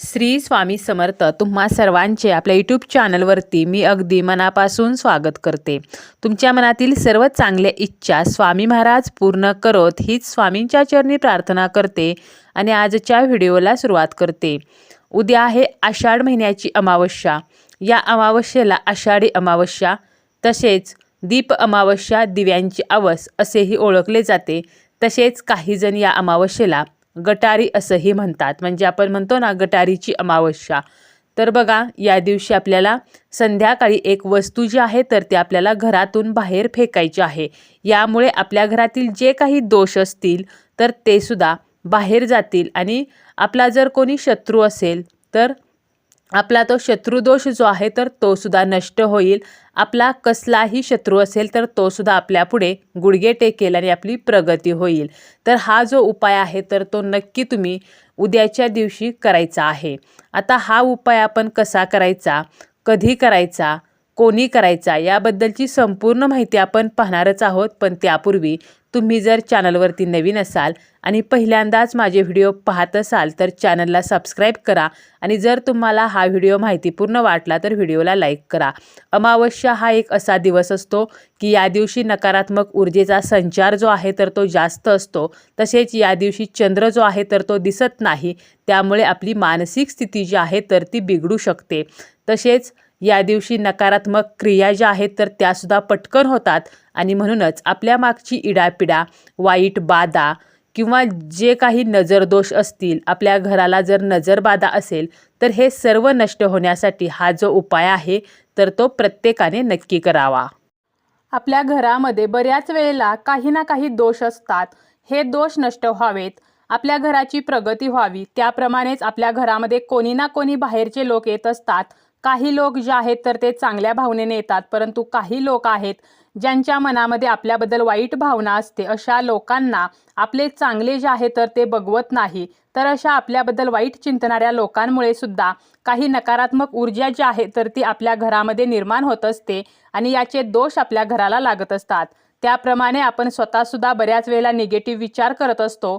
श्री स्वामी समर्थ तुम्हा सर्वांचे आपल्या यूट्यूब चॅनलवरती मी अगदी मनापासून स्वागत करते. तुमच्या मनातील सर्व चांगल्या इच्छा स्वामी महाराज पूर्ण करोत हीच स्वामींच्या चरणी प्रार्थना करते आणि आजच्या व्हिडिओला सुरुवात करते. उद्या आहे आषाढ महिन्याची अमावस्या. या अमावस्येला आषाढी अमावस्या तसेच दीप अमावस्या दिव्यांची आवस असेही ओळखले जाते. तसेच काहीजण या अमावस्येला गटारी असंही म्हणतात. म्हणजे आपण म्हणतो ना गटारीची अमावस्या. तर बघा या दिवशी आपल्याला संध्याकाळी एक वस्तू जी आहे तर ती आपल्याला घरातून बाहेर फेकायची आहे. यामुळे आपल्या घरातील जे काही दोष असतील तर ते सुद्धा बाहेर जातील. आणि आपला जर कोणी शत्रू असेल तर आपला तो शत्रुदोष जो आहे तर तो सुद्धा नष्ट होईल. आपला कसलाही शत्रू असेल तर तो सुद्धा आपल्यापुढे गुडघे टेकेल आणि आपली प्रगती होईल. तर हा जो उपाय आहे तर तो नक्की तुम्ही उद्याच्या दिवशी करायचा आहे. आता हा उपाय आपण कसा करायचा? कधी करायचा? कोणी करायचा याबद्दलची संपूर्ण माहिती आपण पाहणारच आहोत. पण त्यापूर्वी तुम्ही जर चॅनलवरती नवीन असाल आणि पहिल्यांदाच माझे व्हिडिओ पाहत असाल तर चॅनलला सबस्क्राईब करा आणि जर तुम्हाला हा व्हिडिओ माहितीपूर्ण वाटला तर व्हिडिओला लाईक करा. अमावस्या हा एक असा दिवस असतो की या दिवशी नकारात्मक ऊर्जेचा संचार जो आहे तर तो जास्त असतो. तसेच या दिवशी चंद्र जो आहे तर तो दिसत नाही. त्यामुळे आपली मानसिक स्थिती जी आहे तर ती बिघडू शकते. तसेच या दिवशी नकारात्मक क्रिया ज्या आहेत तर त्यासुद्धा पटकन होतात. आणि म्हणूनच आपल्या मागची इडापिडा वाईट बाधा किंवा जे काही नजरदोष असतील आपल्या घराला जर नजरबाधा असेल तर हे सर्व नष्ट होण्यासाठी हा जो उपाय आहे तर तो प्रत्येकाने नक्की करावा. आपल्या घरामध्ये बऱ्याच वेळेला काही ना काही दोष असतात. हे दोष नष्ट व्हावेत. आपल्या घराची प्रगती व्हावी. त्याप्रमाणेच आपल्या घरामध्ये कोणी ना कोणी बाहेरचे लोक येत असतात. काही लोक जे आहेत तर ते चांगल्या भावनेने येतात परंतु काही लोक आहेत ज्यांच्या मनामध्ये आपल्याबद्दल वाईट भावना असते अशा लोकांना आपले चांगले जे आहे तर ते बघवत नाही. तर अशा आपल्याबद्दल वाईट चिंतणाऱ्या लोकांमुळे सुद्धा काही नकारात्मक ऊर्जा जी आहे तर ती आपल्या घरामध्ये निर्माण होत असते आणि याचे दोष आपल्या घराला लागत असतात. त्याप्रमाणे आपण स्वतःसुद्धा बऱ्याच वेळेला निगेटिव्ह विचार करत असतो.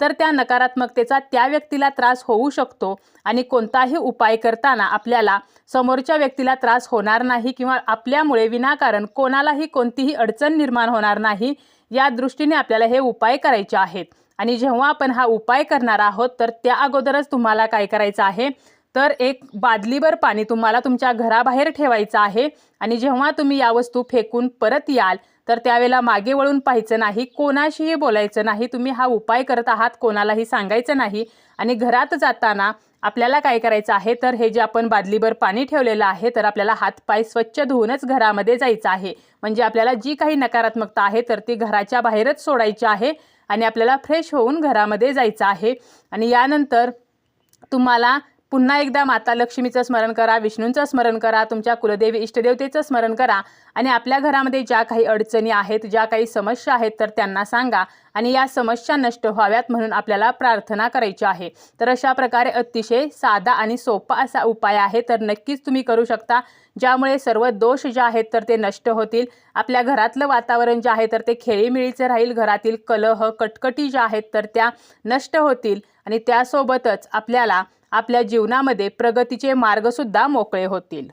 तर त्या नकारात्मकतेचा त्या व्यक्तीला त्रास होऊ शकतो आणि कोणताही उपाय करताना आपल्याला समोरच्या व्यक्तीला त्रास होणार नाही किंवा आपल्यामुळे विनाकारण कोणालाही कोणतीही अडचण निर्माण होणार नाही या दृष्टीने आपल्याला हे उपाय करायचे आहेत. आणि जेव्हा आपण हा उपाय करणार आहोत तर त्या अगोदरच तुम्हाला काय करायचं आहे? तर एक बादलीभर पाणी तुम्हाला तुमच्या घराबाहेर ठेवायचं आहे आणि जेव्हा तुम्ही या वस्तू फेकून परत याल तर त्यावेळेला मागे वळून पाहायचं नाही कोणाशीही बोलायचं नाही तुम्ही हा उपाय करत आहात कोणालाही सांगायचं नाही आणि घरात जाताना आपल्याला काय करायचं आहे तर हे जे आपण बादलीभर पाणी ठेवलेलं आहे तर आपल्याला हातपाय स्वच्छ धुवूनच घरामध्ये जायचं आहे. म्हणजे आपल्याला जी काही नकारात्मकता आहे तर ती घराच्या बाहेरच सोडायची आहे आणि आपल्याला फ्रेश होऊन घरामध्ये जायचं आहे. आणि यानंतर तुम्हाला पुन्हा एकदा माता लक्ष्मीचं स्मरण करा विष्णूंचं स्मरण करा तुमच्या कुलदेवी इष्टदेवतेचं स्मरण करा आणि आपल्या घरामध्ये ज्या काही अडचणी आहेत ज्या काही समस्या आहेत तर त्यांना सांगा आणि या समस्या नष्ट व्हाव्यात म्हणून आपल्याला प्रार्थना करायची आहे. तर अशा प्रकारे अतिशय साधा आणि सोपा असा उपाय आहे तर नक्कीच तुम्ही करू शकता. ज्यामुळे सर्व दोष जे आहेत तर ते नष्ट होतील. आपल्या घरातलं वातावरण जे आहे तर ते खेळीमिळीचं राहील. घरातील कलह कटकटी ज्या आहेत तर त्या नष्ट होतील आणि त्यासोबतच आपल्याला आपल्या जीवनामध्ये प्रगतीचे मार्गसुद्धा मोकळे होतील.